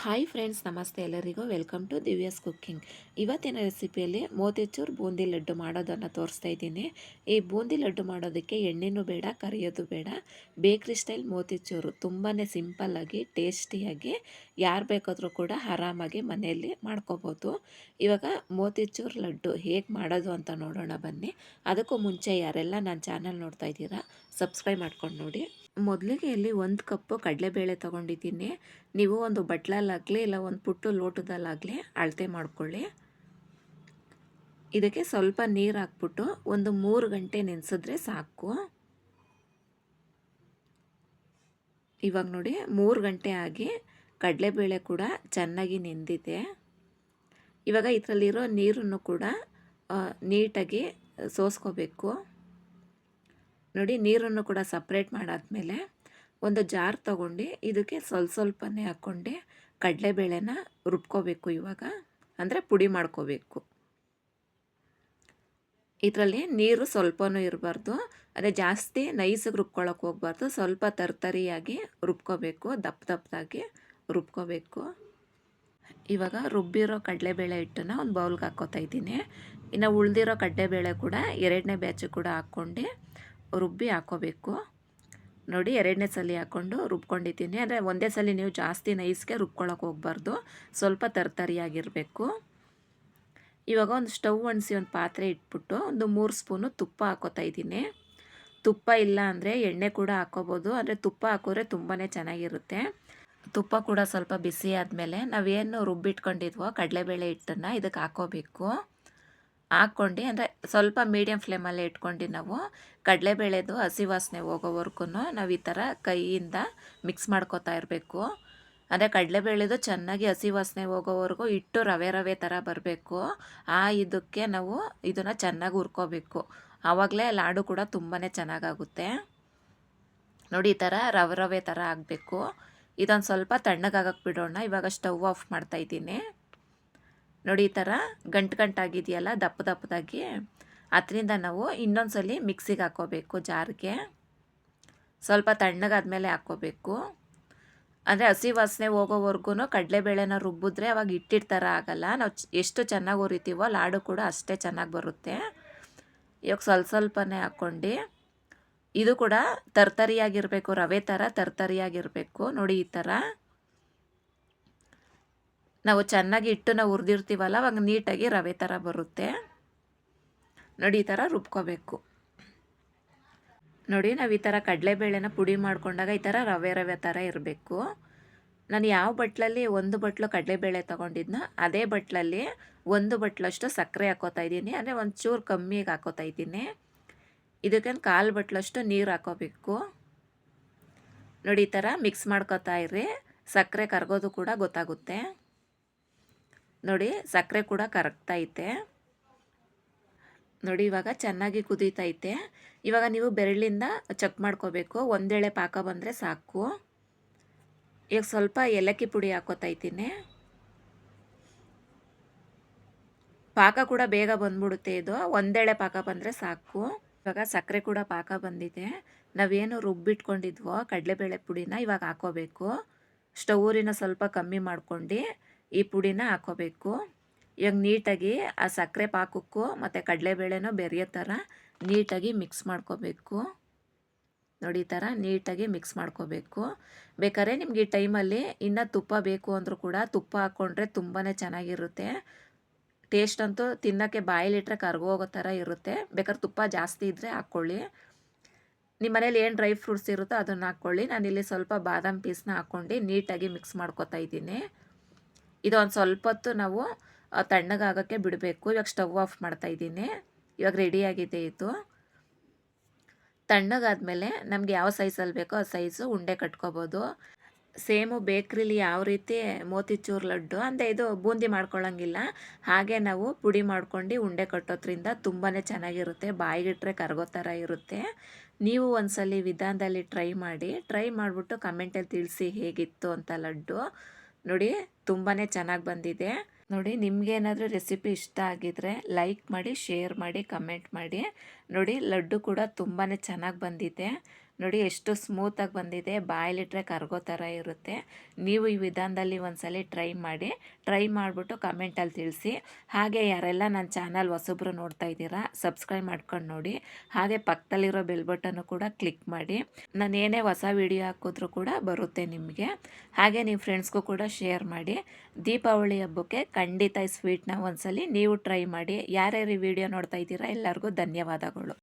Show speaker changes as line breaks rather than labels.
Hi friends ನಮಸ್ತೆ ಎಲ್ಲರಿಗೂ. Welcome to Divya's cooking ಇವತ್ತಿನ ರೆಸಿಪಿಯಲ್ಲಿ ಮೋತಿಚೂರ್ ಬೂಂದಿ ಲಡ್ಡು ಮಾಡೋದನ್ನು ತೋರಿಸ್ತಾ ಇದ್ದೀನಿ. ಈ ಬೂಂದಿ ಲಡ್ಡು ಮಾಡೋದಕ್ಕೆ ಎಣ್ಣೆನೂ ಬೇಡ, ಕರಿಯೋದು ಬೇಡ. ಬೇಕ್ರಿ ಸ್ಟೈಲ್ ಮೋತಿಚೂರು ತುಂಬಾ ಸಿಂಪಲ್ಲಾಗಿ ಟೇಸ್ಟಿಯಾಗಿ ಯಾರು ಬೇಕಾದರೂ ಕೂಡ ಆರಾಮಾಗಿ ಮನೆಯಲ್ಲಿ ಮಾಡ್ಕೋಬೋದು. ಇವಾಗ ಮೋತಿಚೂರ್ ಲಡ್ಡು ಹೇಗೆ ಮಾಡೋದು ಅಂತ ನೋಡೋಣ ಬನ್ನಿ. ಅದಕ್ಕೂ ಮುಂಚೆ ಯಾರೆಲ್ಲ ನನ್ನ ಚಾನಲ್ ನೋಡ್ತಾ ಇದ್ದೀರಾ ಸಬ್ಸ್ಕ್ರೈಬ್ ಮಾಡ್ಕೊಂಡು ನೋಡಿ. ಮೊದಲಿಗೆ ಇಲ್ಲಿ ಒಂದು ಕಪ್ಪು ಕಡಲೆಬೇಳೆ ತೊಗೊಂಡಿದ್ದೀನಿ. ನೀವು ಒಂದು ಬಟ್ಲಲ್ಲಾಗಲಿ ಇಲ್ಲ ಒಂದು ಪುಟ್ಟು ಲೋಟದಲ್ಲಾಗಲಿ ಅಳತೆ ಮಾಡ್ಕೊಳ್ಳಿ. ಇದಕ್ಕೆ ಸ್ವಲ್ಪ ನೀರು ಹಾಕ್ಬಿಟ್ಟು ಒಂದು ಮೂರು ಗಂಟೆ ನೆನೆಸಿದ್ರೆ ಸಾಕು. ಇವಾಗ ನೋಡಿ ಮೂರು ಗಂಟೆ ಆಗಿ ಕಡಲೆಬೇಳೆ ಕೂಡ ಚೆನ್ನಾಗಿ ನೆಂದಿದೆ. ಇವಾಗ ಇದರಲ್ಲಿರೋ ನೀರನ್ನು ಕೂಡ ನೀಟಾಗಿ ಸೋಸ್ಕೋಬೇಕು. ನೋಡಿ ನೀರನ್ನು ಕೂಡ ಸಪ್ರೇಟ್ ಮಾಡಾದ್ಮೇಲೆ ಒಂದು ಜಾರ್ ತಗೊಂಡು. ಇದಕ್ಕೆ ಸ್ವಲ್ಪ ಸ್ವಲ್ಪನೇ ಹಾಕ್ಕೊಂಡು ಕಡಲೆಬೇಳೆನ ರುಬ್ಕೋಬೇಕು ಇವಾಗ. ಅಂದರೆ ಪುಡಿ ಮಾಡ್ಕೋಬೇಕು. ಇದರಲ್ಲಿ ನೀರು ಸ್ವಲ್ಪನೂ ಇರಬಾರ್ದು. ಅದೇ ಜಾಸ್ತಿ ನೈಸಿಗೆ ರುಬ್ಕೊಳಕ್ಕೆ ಹೋಗ್ಬಾರ್ದು. ಸ್ವಲ್ಪ ತರ್ತರಿಯಾಗಿ ರುಬ್ಕೋಬೇಕು. ದಪ್ಪ ದಪ್ಪದಾಗಿ ರುಬ್ಕೋಬೇಕು. ಇವಾಗ ರುಬ್ಬಿರೋ ಕಡಲೆಬೇಳೆ ಹಿಟ್ಟನ್ನು ಒಂದು ಬೌಲ್ಗೆ ಹಾಕ್ಕೋತಾ ಇದ್ದೀನಿ. ಇನ್ನು ಉಳಿದಿರೋ ಕಡಲೆಬೇಳೆ ಕೂಡ ಎರಡನೇ ಬ್ಯಾಚು ಕೂಡ ಹಾಕ್ಕೊಂಡು ರುಬ್ಬಿ ಹಾಕೋಬೇಕು. ನೋಡಿ, ಎರಡನೇ ಸಲ ಹಾಕ್ಕೊಂಡು ರುಬ್ಕೊಂಡಿದ್ದೀನಿ. ಅಂದರೆ ಒಂದೇ ಸಲ ನೀವು ಜಾಸ್ತಿ ನೈಸ್ಗೆ ರುಬ್ಕೊಳಕ್ಕೆ ಹೋಗ್ಬಾರ್ದು. ಸ್ವಲ್ಪ ತರ್ತರಿಯಾಗಿರಬೇಕು. ಇವಾಗ ಒಂದು ಸ್ಟವ್ ಒಣಸಿ ಒಂದು ಪಾತ್ರೆ ಇಟ್ಬಿಟ್ಟು ಒಂದು ಮೂರು ಸ್ಪೂನು ತುಪ್ಪ ಹಾಕೋತಾ ಇದ್ದೀನಿ. ತುಪ್ಪ ಇಲ್ಲ ಅಂದರೆ ಎಣ್ಣೆ ಕೂಡ ಹಾಕೋಬೋದು. ಅಂದರೆ ತುಪ್ಪ ಹಾಕಿದ್ರೆ ತುಂಬಾ ಚೆನ್ನಾಗಿರುತ್ತೆ. ತುಪ್ಪ ಕೂಡ ಸ್ವಲ್ಪ ಬಿಸಿ ಆದಮೇಲೆ ನಾವೇನು ರುಬ್ಬಿಟ್ಕೊಂಡಿದ್ವೋ ಕಡಲೆಬೇಳೆ ಹಿಟ್ಟನ್ನು ಇದಕ್ಕೆ ಹಾಕೋಬೇಕು. ಹಾಕ್ಕೊಂಡು, ಅಂದರೆ ಸ್ವಲ್ಪ ಮೀಡಿಯಮ್ ಫ್ಲೇಮಲ್ಲೇ ಇಟ್ಕೊಂಡು ನಾವು. ಕಡಲೆಬೇಳೆದು ಹಸಿ ವಾಸನೆ ಹೋಗೋವರೆಗೂ ನಾವು ಈ ಥರ ಕೈಯಿಂದ ಮಿಕ್ಸ್ ಮಾಡ್ಕೋತಾ ಇರಬೇಕು. ಅಂದರೆ ಕಡಲೆಬೇಳೆದು ಚೆನ್ನಾಗಿ ಹಸಿ ವಾಸನೆ ಹೋಗೋವರೆಗೂ ಇಟ್ಟು ರವೆ ರವೆ ಥರ ಬರಬೇಕು. ಆ ಇದಕ್ಕೆ ನಾವು ಇದನ್ನು ಚೆನ್ನಾಗಿ ಹುರ್ಕೋಬೇಕು. ಆವಾಗಲೇ ಲಾಡು ಕೂಡ ತುಂಬಾ ಚೆನ್ನಾಗಾಗುತ್ತೆ. ನೋಡಿ ಈ ಥರ ರವೆ ರವೆ ಥರ ಆಗಬೇಕು. ಇದೊಂದು ಸ್ವಲ್ಪ ತಣ್ಣಗಾಗಕ್ಕೆ ಬಿಡೋಣ. ಇವಾಗ ಸ್ಟವ್ ಆಫ್ ಮಾಡ್ತಾಯಿದ್ದೀನಿ ನೋಡಿ ಈ ಥರ ಗಂಟು ಗಂಟಾಗಿದೆಯಲ್ಲ ದಪ್ಪ ದಪ್ಪದಾಗಿ, ಅದರಿಂದ ನಾವು ಇನ್ನೊಂದು ಸಲ ಮಿಕ್ಸಿಗೆ ಹಾಕ್ಕೋಬೇಕು ಜಾರಿಗೆ. ಸ್ವಲ್ಪ ತಣ್ಣಗಾದ್ಮೇಲೆ ಹಾಕ್ಕೋಬೇಕು. ಅಂದರೆ ಹಸಿ ವಾಸನೆ ಹೋಗೋವರೆಗೂ ಕಡಲೆಬೇಳೆನ ರುಬ್ಬಿದ್ರೆ ಅವಾಗ ಇಟ್ಟಿರ್ತಾರ ಆಗಲ್ಲ. ನಾವು ಎಷ್ಟು ಚೆನ್ನಾಗಿ ಹುರಿತೀವೋ ಲಾಡು ಕೂಡ ಅಷ್ಟೇ ಚೆನ್ನಾಗಿ ಬರುತ್ತೆ. ಇವಾಗ ಸ್ವಲ್ಪ ಸ್ವಲ್ಪನೇ ಹಾಕ್ಕೊಂಡು. ಇದು ಕೂಡ ತರ್ತರಿಯಾಗಿರಬೇಕು, ರವೆ ಥರ ತರ್ತರಿಯಾಗಿರಬೇಕು. ನೋಡಿ ಈ ಥರ. ನಾವು ಚೆನ್ನಾಗಿ ಹಿಟ್ಟನ್ನ ಹುರಿದಿರ್ತೀವಲ್ಲ, ಅವಾಗ ನೀಟಾಗಿ ರವೆ ಥರ ಬರುತ್ತೆ. ನೋಡಿ, ಈ ಥರ ರುಬ್ಕೋಬೇಕು. ನೋಡಿ, ನಾವು ಈ ಥರ ಕಡಲೆಬೇಳೆನ ಪುಡಿ ಮಾಡ್ಕೊಂಡಾಗ ಈ ಥರ ರವೆ ರವೆ ಥರ ಇರಬೇಕು. ನಾನು ಯಾವ ಬಟ್ಲಲ್ಲಿ ಒಂದು ಬಟ್ಲು ಕಡಲೆಬೇಳೆ ತೊಗೊಂಡಿದ್ನೋ, ಅದೇ ಬಟ್ಲಲ್ಲಿ ಒಂದು ಬಟ್ಲಷ್ಟು ಸಕ್ಕರೆ ಹಾಕೋತಾ ಇದ್ದೀನಿ. ಅಂದರೆ ಒಂಚೂರು ಚೂರು ಕಮ್ಮಿಗೆ ಹಾಕೋತಾ ಇದ್ದೀನಿ. ಇದಕ್ಕೆ ಕಾಲು ಬಟ್ಲಷ್ಟು ನೀರು ಹಾಕೋಬೇಕು. ನೋಡಿ, ಈ ಥರ ಮಿಕ್ಸ್ ಮಾಡ್ಕೋತಾ ಇರ್ರಿ. ಸಕ್ಕರೆ ಕರಗೋದು ಕೂಡ ಗೊತ್ತಾಗುತ್ತೆ. ನೋಡಿ ಸಕ್ಕರೆ ಕೂಡ ಕರಗ್ತೈತೆ. ನೋಡಿ ಇವಾಗ ಚೆನ್ನಾಗಿ ಕುದೀತೈತೆ. ಇವಾಗ ನೀವು ಬೆರಳಿಂದ ಚೆಕ್ ಮಾಡ್ಕೋಬೇಕು. ಒಂದೇಳೆ ಪಾಕ ಬಂದರೆ ಸಾಕು. ಈಗ ಸ್ವಲ್ಪ ಏಲಕ್ಕಿ ಪುಡಿ ಹಾಕೋತೈತೀನಿ. ಪಾಕ ಕೂಡ ಬೇಗ ಬಂದ್ಬಿಡುತ್ತೆ ಇದು. ಒಂದೇಳೆ ಪಾಕ ಬಂದರೆ ಸಾಕು. ಇವಾಗ ಸಕ್ಕರೆ ಕೂಡ ಪಾಕ ಬಂದಿದೆ. ನಾವೇನು ರುಬ್ಬಿಟ್ಕೊಂಡಿದ್ವೋ ಕಡಲೆಬೇಳೆ ಪುಡಿನ ಇವಾಗ ಹಾಕೋಬೇಕು. ಸ್ಟೌರಿನ ಸ್ವಲ್ಪ ಕಮ್ಮಿ ಮಾಡ್ಕೊಂಡು ಈ ಪುಡಿನ ಹಾಕೋಬೇಕು ಇವಾಗ ನೀಟಾಗಿ ಆ ಸಕ್ಕರೆ ಪಾಕಕ್ಕೂ ಮತ್ತು ಕಡಲೆಬೇಳೆನೂ ಬೆರೆಯೋ ಥರ ನೀಟಾಗಿ ಮಿಕ್ಸ್ ಮಾಡ್ಕೋಬೇಕು. ನೋಡಿ ಈ ಥರ ನೀಟಾಗಿ ಮಿಕ್ಸ್ ಮಾಡ್ಕೋಬೇಕು. ಬೇಕಾದ್ರೆ ನಿಮಗೆ ಈ ಟೈಮಲ್ಲಿ ಇನ್ನು ತುಪ್ಪ ಬೇಕು ಅಂದರೂ ಕೂಡ ತುಪ್ಪ ಹಾಕ್ಕೊಂಡ್ರೆ ತುಂಬಾ ಚೆನ್ನಾಗಿರುತ್ತೆ. ಟೇಸ್ಟ್ ಅಂತೂ ತಿನ್ನೋಕ್ಕೆ ಬಾಯಲ್ಲಿಟ್ರೆ ಕರ್ಗೋಗೋ ಥರ ಇರುತ್ತೆ. ಬೇಕಾದ್ರೆ ತುಪ್ಪ ಜಾಸ್ತಿ ಇದ್ದರೆ ಹಾಕ್ಕೊಳ್ಳಿ. ನಿಮ್ಮ ಮನೇಲಿ ಏನು ಡ್ರೈ ಫ್ರೂಟ್ಸ್ ಇರುತ್ತೋ ಅದನ್ನು ಹಾಕ್ಕೊಳ್ಳಿ. ನಾನಿಲ್ಲಿ ಸ್ವಲ್ಪ ಬಾದಾಮ್ ಪೀಸ್ನ ಹಾಕ್ಕೊಂಡು ನೀಟಾಗಿ ಮಿಕ್ಸ್ ಮಾಡ್ಕೊತಾ ಇದ್ದೀನಿ. ಇದೊಂದು ಸ್ವಲ್ಪ ಹೊತ್ತು ನಾವು ತಣ್ಣಗಾಗೋಕ್ಕೆ ಬಿಡಬೇಕು. ಇವಾಗ ಸ್ಟವ್ ಆಫ್ ಮಾಡ್ತಾ ಇದ್ದೀನಿ. ಇವಾಗ ರೆಡಿಯಾಗಿದೆ ಇದು. ತಣ್ಣಗಾದಮೇಲೆ ನಮಗೆ ಯಾವ ಸೈಜಲ್ಲಿ ಬೇಕೋ ಆ ಸೈಜು ಉಂಡೆ ಕಟ್ಕೋಬೋದು. ಸೇಮು ಬೇಕ್ರಿಲಿ ಯಾವ ರೀತಿ ಮೋತಿಚೂರ್ ಲಡ್ಡು ಅಂದರೆ ಇದು ಬೂಂದಿ ಮಾಡ್ಕೊಳ್ಳೋಂಗಿಲ್ಲ ಹಾಗೆ ನಾವು ಪುಡಿ ಮಾಡ್ಕೊಂಡು ಉಂಡೆ ಕಟ್ಟೋದ್ರಿಂದ ತುಂಬಾ ಚೆನ್ನಾಗಿರುತ್ತೆ. ಬಾಯಿಗಿಟ್ರೆ ಕರಗೋ ಥರ ಇರುತ್ತೆ. ನೀವು ಒಂದ್ಸಲಿ ವಿಧಾನದಲ್ಲಿ ಟ್ರೈ ಮಾಡಿ. ಟ್ರೈ ಮಾಡಿಬಿಟ್ಟು ಕಮೆಂಟಲ್ಲಿ ತಿಳಿಸಿ ಹೇಗಿತ್ತು ಅಂತ ಲಡ್ಡು. ನೋಡಿ ತುಂಬಾ ಚೆನ್ನಾಗಿ ಬಂದಿದೆ. ನೋಡಿ ನಿಮಗೇನಾದರೂ ರೆಸಿಪಿ ಇಷ್ಟ ಆಗಿದ್ರೆ ಲೈಕ್ ಮಾಡಿ ಶೇರ್ ಮಾಡಿ ಕಮೆಂಟ್ ಮಾಡಿ. ನೋಡಿ, ಲಡ್ಡು ಕೂಡ ತುಂಬಾ ಚೆನ್ನಾಗಿ ಬಂದಿದೆ. ನೋಡಿ ಎಷ್ಟು ಸ್ಮೂತಾಗಿ ಬಂದಿದೆ. ಬಾಯಲ್ಲಿಟ್ಟರೆ ಕರ್ಗೋ ಥರ ಇರುತ್ತೆ. ನೀವು ಈ ವಿಧಾನದಲ್ಲಿ ಒಂದ್ಸಲಿ ಟ್ರೈ ಮಾಡಿ ಟ್ರೈ ಮಾಡಿಬಿಟ್ಟು ಕಮೆಂಟಲ್ಲಿ ತಿಳಿಸಿ. ಹಾಗೆ ಯಾರೆಲ್ಲ ನನ್ನ ಚಾನಲ್ ಹೊಸಬ್ರು ನೋಡ್ತಾ ಇದ್ದೀರಾ ಸಬ್ಸ್ಕ್ರೈಬ್ ಮಾಡ್ಕೊಂಡು ನೋಡಿ. ಹಾಗೆ ಪಕ್ಕದಲ್ಲಿರೋ ಬೆಲ್ ಬಟನ್ನು ಕೂಡ ಕ್ಲಿಕ್ ಮಾಡಿ. ನಾನು ಏನೇ ಹೊಸ ವಿಡಿಯೋ ಹಾಕಿದ್ರು ಕೂಡ ಬರುತ್ತೆ ನಿಮಗೆ. ಹಾಗೆ ನೀವು ಫ್ರೆಂಡ್ಸ್ಗೂ ಕೂಡ ಶೇರ್ ಮಾಡಿ. ದೀಪಾವಳಿ ಹಬ್ಬಕ್ಕೆ ಖಂಡಿತ ಈ ಸ್ವೀಟ್ನ ಒಂದ್ಸಲಿ ನೀವು ಟ್ರೈ ಮಾಡಿ. ಯಾರ್ಯಾರು ಈ ವಿಡಿಯೋ ನೋಡ್ತಾ ಇದ್ದೀರಾ, ಎಲ್ಲರಿಗೂ ಧನ್ಯವಾದಗಳು.